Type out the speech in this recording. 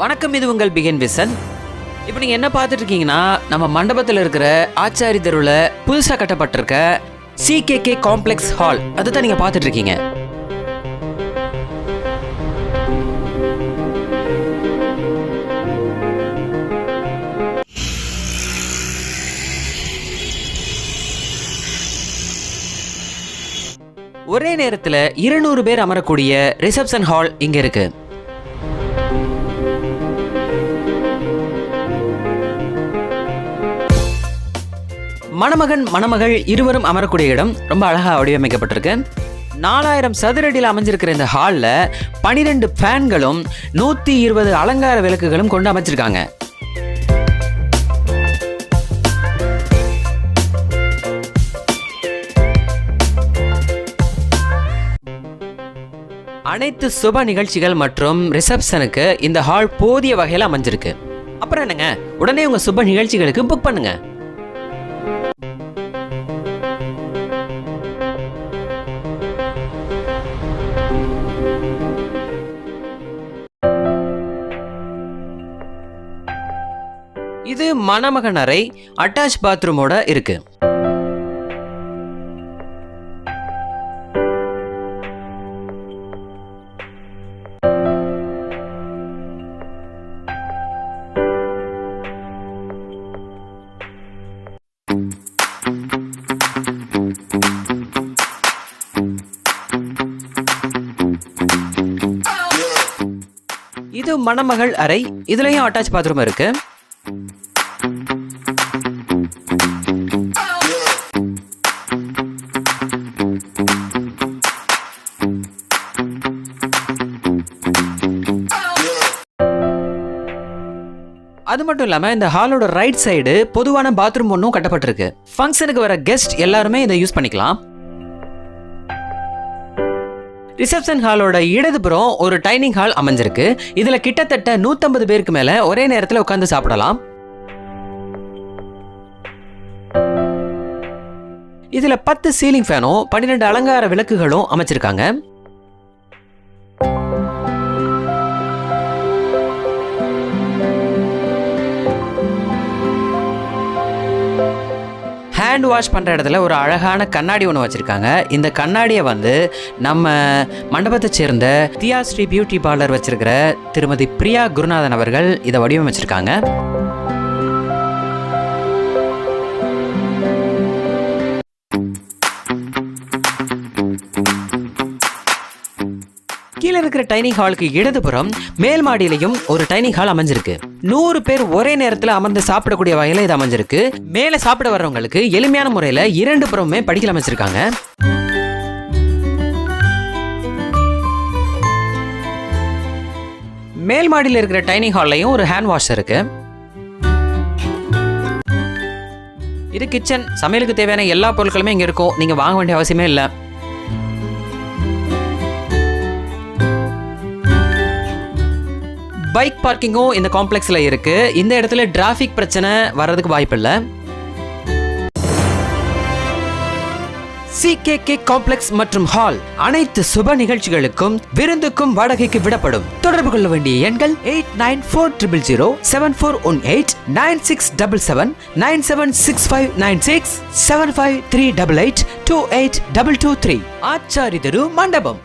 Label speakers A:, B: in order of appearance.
A: வணக்கம் இது உங்கள் பிகின் விசன். இப்போ நீங்கள் என்ன பார்த்துட்டு இருக்கீங்கன்னா நம்ம மண்டபத்தில் இருக்கிற ஆச்சாரி தெருவில் புதுசாக கட்டப்பட்டிருக்க சிகேகே காம்ப்ளெக்ஸ் ஹால் அதை தான் நீங்கள் பார்த்துட்டு இருக்கீங்க. ஒரே நேரத்தில் இருநூறு பேர் அமரக்கூடிய ரிசப்ஷன் ஹால் இங்கே இருக்குது மணமகன் மணமகள் இருவரும் அமரக்கூடிய இடம் ரொம்ப அழகா வடிவமைக்கப்பட்டிருக்கு. நாலாயிரம் சதுரடியில் அமைஞ்சிருக்கிற இந்த ஹாலில் பனிரெண்டு ஃபேன்களும் நூற்றி இருபது அலங்கார விளக்குகளும் கொண்டு அமைச்சிருக்காங்க. அனைத்து சுப நிகழ்ச்சிகள் மற்றும் ரிசப்ஷனுக்கு இந்த ஹால் போதிய வகையில் அமைஞ்சிருக்கு. அப்புறம் என்னங்க? உடனே உங்கள் சுப நிகழ்ச்சிகளுக்கு புக் பண்ணுங்கள் இது மணமகன் அறை அட்டாச் பாத்ரூமோட இருக்கு. இது மணமகள் அறை இதுலயும் அட்டாச் பாத்ரூம் இருக்கு. அது மட்டும் இல்லாமல் இந்த ஹாலோட ரைட் சைடு பொதுவான பாத்ரூம் ஒன்றும் கட்டப்பட்டிருக்கு. ஃபங்க்ஷனுக்கு வர கெஸ்ட் எல்லாருமே இதை யூஸ் பண்ணிக்கலாம். ரிசப்ஷன் ஹாலோட இடதுபுறம் ஒரு டைனிங் ஹால் அமைஞ்சிருக்கு. இதில் கிட்டத்தட்ட 150 பேருக்கு மேலே ஒரே நேரத்தில் உட்காந்து சாப்பிடலாம். இதில் பத்து சீலிங் ஃபேனும் பன்னிரெண்டு அலங்கார விளக்குகளும் அமைச்சிருக்காங்க. ஹேண்ட் வாஷ் பண்ணுற இடத்துல ஒரு அழகான கண்ணாடி ஒன்று வச்சுருக்காங்க. இந்த கண்ணாடியை வந்து நம்ம மண்டபத்தை சேர்ந்த தியா ஸ்ரீ பியூட்டி பார்லர் வச்சிருக்கிற திருமதி பிரியா குருநாதன் அவர்கள் இதை வடிவமைச்சிருக்காங்க. கீழே இருக்கிற டைனிங் ஹாலுக்கு இடதுபுறம் மேல் மாடியிலையும் ஒரு டைனிங் ஹால் அமைஞ்சிருக்கு. நூறு பேர் ஒரே நேரத்தில் அமர்ந்து சாப்பிடக்கூடிய வகையில் இது அமைஞ்சிருக்கு. மேலே சாப்பிட வர்றவங்களுக்கு எளிமையான முறையில் இரண்டு புறமுமே படிக்கல அமைச்சிருக்காங்க. மேல் மாடியில் இருக்கிற டைனிங் ஹால்லையும் ஒரு ஹேண்ட் வாஷ் இருக்கு. இது கிச்சன் சமையலுக்கு தேவையான எல்லா பொருட்களுமே இங்கே இருக்கும். நீங்கள் வாங்க வேண்டிய அவசியமே இல்லை. பைக் பார்க்கிங்கும் இந்த காம்ப்ளெக்ஸில் இருக்கு. இந்த இடத்துல டிராஃபிக் பிரச்சனை வர்றதுக்கு வாய்ப்பில்லை சிகேகே காம்ப்ளெக்ஸ் மற்றும் ஹால் அனைத்து சுப நிகழ்ச்சிகளுக்கும் விருந்துக்கும் வாடகைக்கு விடப்படும். தொடர்பு கொள்ள வேண்டிய எண்கள் eight nine four triple zero seven four one eight nine six double seven nine seven six five nine six seven five three double eight two eight double two three. ஆச்சாரிதரு மண்டபம்.